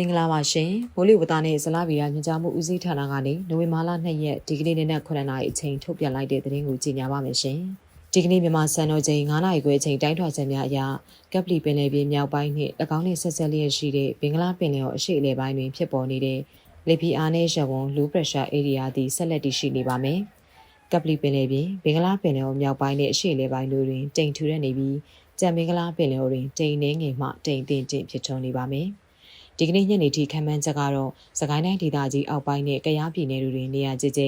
မင်္ဂလာပါရှင်မိုးလေဝသနဲ့ဇလဗီယာညွှန်ကြားမှုဦးစီးဌာနကနေနိုဝင်ဘာလ2ရက်ဒီကနေ့နေ့နက်9နာရီအချိန်ထုတ်ပြန်လိုက်တဲ့သတင်းကိုကြေညာပါမယ်ရှင်ဒီကနေ့မြန်မာစံတော်ချိန်9နာရီခွဲအချိန်တိုင်းထွာချက်များအရကပ်ပလီပင်လယ်ပြင်မြောက်ပိုင်းနှင့်၎င်းနှင့်ဆက်ဆက်လျက်ရှိတဲ့ဘင်္ဂလားပင်လယ်ော်အရှေ့အလယ်ပိုင်းတွင်ဖြစ်ပေါ်နေတဲ့လေပီအားနဲ့ရဝွန်လူးပရက်ရှာအေရီယာသည်ဆက်လက်တည်ရှိနေပါမယ်ကပ်ပလီပင်လယ်ပြင်ဘင်္ဂလားပင်လယ်ော်မြောက်ပိုင်းနှင့်အရှေ့အလယ်ပိုင်းတို့တွင်တိမ်ထူတဲ့နေပြီးကြံမင်္ဂလားပင်လယ်ော်တွင်တိမ်နှင်းငယ်မှတိမ်တင်တင်ဖြစ်ထွန်းနေပါမယ် ဒီကနေ့ညနေထိခံမှန်းချက်ကတော့စကိုင်းတိုင်းဒေသကြီးအောက်ပိုင်းနဲ့ကယားပြည်နယ်တို့တွင်နေရာကျကျ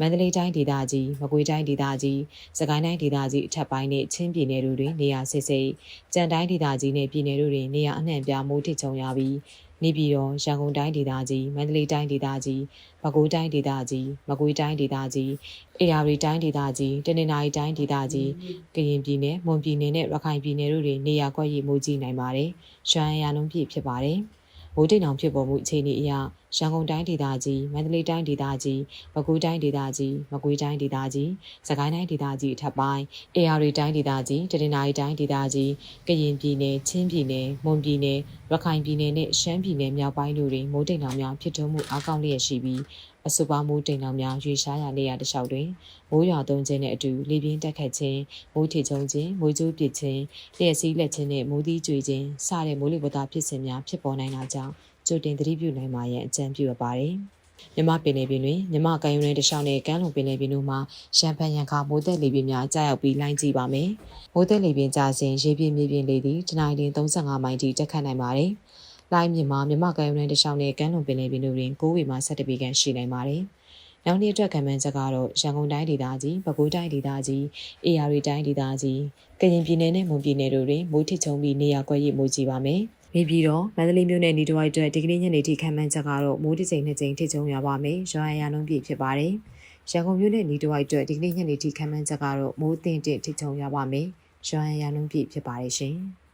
မန္တလေးတိုင်းဒေသကြီးမကွေးတိုင်းဒေသကြီးစကိုင်းတိုင်းဒေသကြီးအထက်ပိုင်းနဲ့ချင်းပြည်နယ်တို့တွင်နေရာစစ်စစ်ကြံတိုင်းဒေသကြီးနဲ့ပြည်နယ်တို့တွင်နေရာအနှံ့ပြားမိုးထစ်ချုံရပြီးနေပြည်တော်ရန်ကုန်တိုင်းဒေသကြီးမန္တလေးတိုင်းဒေသကြီးပဲခူးတိုင်းဒေသကြီးမကွေးတိုင်းဒေသကြီးအေရီတိုင်းဒေသကြီးတနင်္သာရီတိုင်းဒေသကြီးကရင်ပြည်နယ်မွန်ပြည်နယ်နဲ့ရခိုင်ပြည်နယ်တို့တွင်နေရာကွက်ရည်မိုးကြီးနိုင်ပါတယ်။ရွှမ်းရံလုံးပြည့်ဖြစ်ပါတယ်။ မိုးတိမ်အောင်ဖြစ်ပေါ်မှုအခြေအနေအရရန်ကုန်တိုင်းဒေသကြီးမန္တလေးတိုင်းဒေသကြီးပဲခူးတိုင်းဒေသကြီးမကွေးတိုင်းဒေသကြီးစကိုင်းတိုင်းဒေသကြီးအထက်ပိုင်းအေရရီတိုင်းဒေသကြီးတနင်္သာရီတိုင်းဒေသကြီးကရင်ပြည်နယ်ချင်းပြည်နယ်မွန်ပြည်နယ်ရခိုင်ပြည်နယ်နဲ့ရှမ်းပြည်နယ်မြောက်ပိုင်းတို့တွင်မိုးတိမ်အောင်များဖြစ်ထွန်းမှုအကောင့်လျက်ရှိပြီးအဆိုပါမိုးတိမ်အောင်များရွေရှားရာနေရာတစ်လျှောက်တွင်မိုးရွာသွန်းခြင်းနဲ့အတူလေပြင်းတက်ခတ်ခြင်းမိုးထချုံခြင်းမိုးကြိုးပစ်ခြင်းလျှက်စီးလက်ခြင်းနဲ့မိုးသီးကြွေခြင်းစတဲ့မိုးလေဝသဖြစ်စဉ်များဖြစ်ပေါ်နိုင်တာကြောင့်ကြိုတင်သတိပြုနိုင်မှာရန်အကြံပြုရပါတယ်။ မြမပင်လယ်ပြင်တွင်မြမကံရုံနဲ့တခြားနဲ့ကမ်းလွန်ပင်လယ်ပြင်တို့မှာရှမ်းဖန်ရန်ခါမိုးသက်လေပြင်းများကြာရောက်ပြီးလိုင်းကြည့်ပါမယ်။မိုးသက်လေပြင်းကြာစဉ်ရေပြင်းမြေပြင်းလေသည်တနင်္လာနေ့35မိုင်ထိတက်ခတ်နိုင်ပါတယ်။လိုင်းမြင့်မှာမြမကံရုံနဲ့တခြားနဲ့ကမ်းလွန်ပင်လယ်ပြင်တို့တွင်9ဝေမှ17ပေခန့်ရှိနိုင်ပါတယ်။နောက်နေ့အတွက်ကံမှန်းချက်ကတော့ရန်ကုန်တိုင်းဒေသကြီးပဲခူးတိုင်းဒေသကြီးအေရရီတိုင်းဒေသကြီးကရင်ပြည်နယ်နဲ့မွန်ပြည်နယ်တို့တွင်မိုးထစ်ချုံပြီးနေရာကွက်ရည်မိုးကြီးပါမယ်။ နေပြည်တော်မန္တလေးမြို့နယ်နေတဝိုက်အတွက်ဒီကနေ့ညနေထိခံမှန်းချက်ကတော့မိုးတစ်ချိန်နှစ်ချိန်ထိကျုံရပါမယ်။ရွာရန်လုံးပြည့်ဖြစ်ပါတယ်။ရန်ကုန်မြို့နယ်နေတဝိုက်အတွက်ဒီကနေ့ညနေထိခံမှန်းချက်ကတော့မိုးတင်တင်ထိကျုံရပါမယ်။ရွာရန်လုံးပြည့်ဖြစ်ပါတယ်ရှင်။